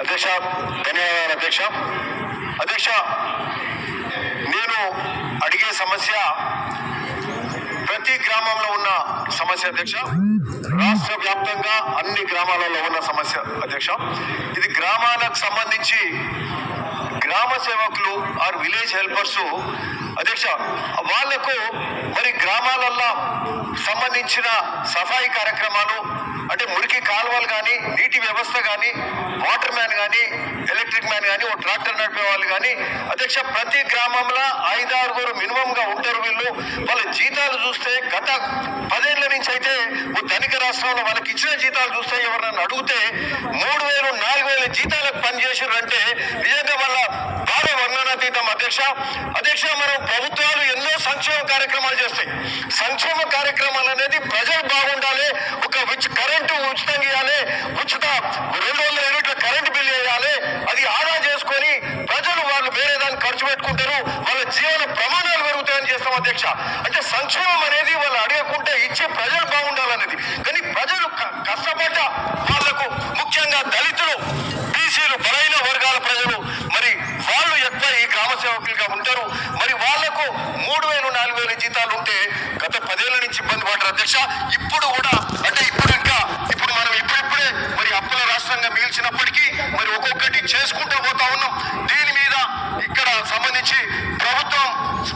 అధ్యక్ష ధన్యవాదాలు అధ్యక్ష. అధ్యక్ష నేను అడిగే సమస్య ప్రతి గ్రామంలో ఉన్న సమస్య అధ్యక్ష. రాష్ట్ర వ్యాప్తంగా అన్ని గ్రామాలలో ఉన్న సమస్య అధ్యక్ష. ఇది గ్రామాలకు సంబంధించి గ్రామ సేవకులు ఆర్ విలేజ్ హెల్పర్స్ అధ్యక్ష. వాళ్ళకు మరి గ్రామాలల్లో సంబంధించిన సఫాయి కార్యక్రమాలు అంటే మురికి కాలువలు కానీ నీటి వ్యవస్థ కానీ కానీ అధ్యక్ష ప్రతి గ్రామంలో ఐదారుగురు మినిమం గా ఉంటారు వీళ్ళు. వాళ్ళ జీతాలు చూస్తే గత పదేళ్ళ నుంచి అయితే ఓ ధనిక రాష్ట్రంలో వాళ్ళకి ఇచ్చిన జీతాలు చూస్తే ఎవరన్నా అడిగితే మూడు వేలు నాలుగు వేల జీతాలకు పనిచేసారంటే నిజంగా వాళ్ళ బాధ వర్ణనాతీతం అధ్యక్ష. అధ్యక్ష మనం ప్రభుత్వాలు పంచిపెట్టుకుంటారు పెట్టుకుంటారు వాళ్ళ జీవన ప్రమాణాలు పెరుగుతాయని చేస్తాం అధ్యక్ష. అంటే సంక్షేమం అనేది వాళ్ళు అడగకుంటే ఇచ్చే ప్రజలు బాగుండాలనేది. కానీ ప్రజలు కష్టపడ్డ వాళ్ళకు ముఖ్యంగా దళితులు బీసీలు బలైన వర్గాల ప్రజలు మరి వాళ్ళు ఎక్కువ ఈ గ్రామ సేవకులుగా ఉంటారు? మరి వాళ్ళకు మూడు వేలు నాలుగు వేల జీతాలు ఉంటే గత పదేళ్ళ నుంచి ఇబ్బంది పడ్డారు అధ్యక్ష. ఇప్పుడు కూడా అంటే ఇప్పుడు ఇంకా ఇప్పుడు మనం ఇప్పుడిప్పుడే మరి అప్పుల రాష్ట్రంగా మిగిల్చినప్పటికీ మరి ఒక్కొక్కటి చేసుకుంటూ పోతా ఉన్నాం దీని మీద ఇక్కడ సంబంధించి ప్రభుత్వం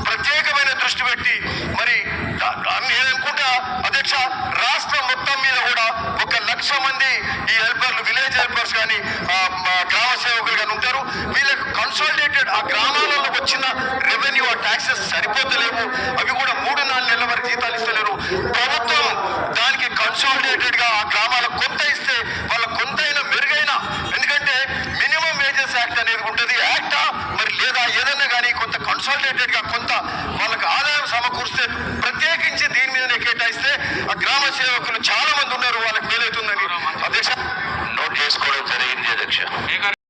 ప్రత్యేకమైన దృష్టి పెట్టి మరి దా- అన్ని ఏదనుకుంటా అధ్యక్ష రాష్ట్రం మొత్తం మీద కూడా ఒక లక్ష మంది ఈ హెల్పర్లు విలేజ్ హెల్పర్స్ కానీ ఆ, మా గ్రామ సేవకులు కానీ ఉంటారు వీళ్ళకి కన్సల్టేటెడ్ ఆ గ్రామాలలో వచ్చిన రెవెన్యూ ఆ ట్యాక్సెస్ సరిపోతలేవు.